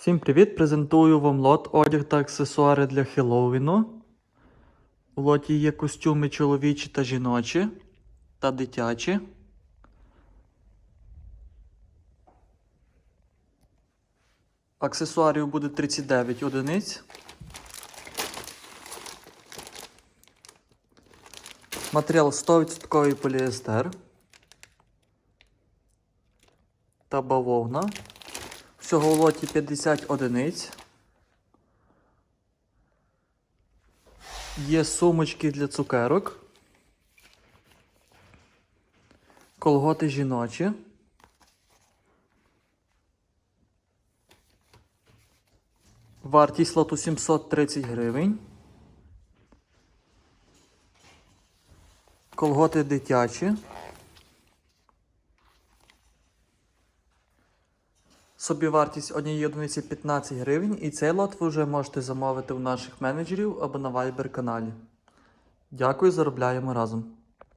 Всім привіт! Презентую вам лот одяг та аксесуари для Хеллоуіну. У лоті є костюми чоловічі та жіночі та дитячі. Аксесуарів буде 39 одиниць. Матеріал 100% поліестер та бавовна. Всього в лоті 50 одиниць. Є сумочки для цукерок. Колготи жіночі. Вартість лоту 730 гривень. Колготи дитячі. Собівартість однієї одиниці 15 гривень, і цей лот ви вже можете замовити у наших менеджерів або на Viber каналі. Дякую, заробляємо разом.